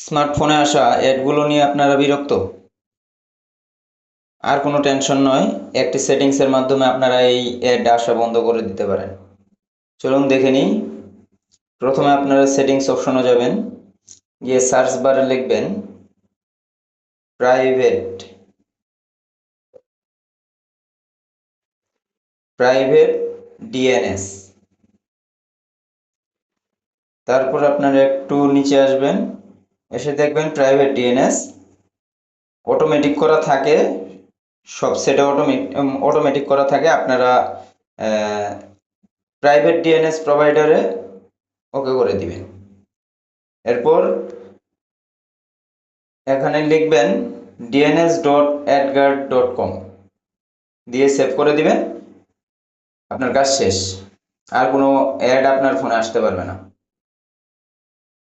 স্মার্টফোনে আসা অ্যাডগুলো নিয়ে আপনারা বিরক্ত? আর কোনো টেনশন নয়, একটি সেটিংসের মাধ্যমে আপনারা এই অ্যাড আসা বন্ধ করে দিতে পারেন। চলুন দেখে নিই। প্রথমে আপনারা সেটিংস অপশনে যাবেন, গিয়ে সার্চ বারে লিখবেন, প্রাইভেট। Private DNS. তারপর আপনারা একটু নিচে আসবেন এসে দেখবেন প্রাইভেট ডিএনএস অটোমেটিক করা থাকে। সব সেটা অটোমেটিক অটোমেটিক করা থাকে আপনারা প্রাইভেট ডিএনএস প্রোভাইডারে ওকে করে দিবেন। এরপর এখানে লিখবেন DNS dot AdGuard dot com দিয়ে সেভ করে দিবেন। আপনার কাজ শেষ। আর কোনো অ্যাড আপনার ফোনে আসতে পারবে না।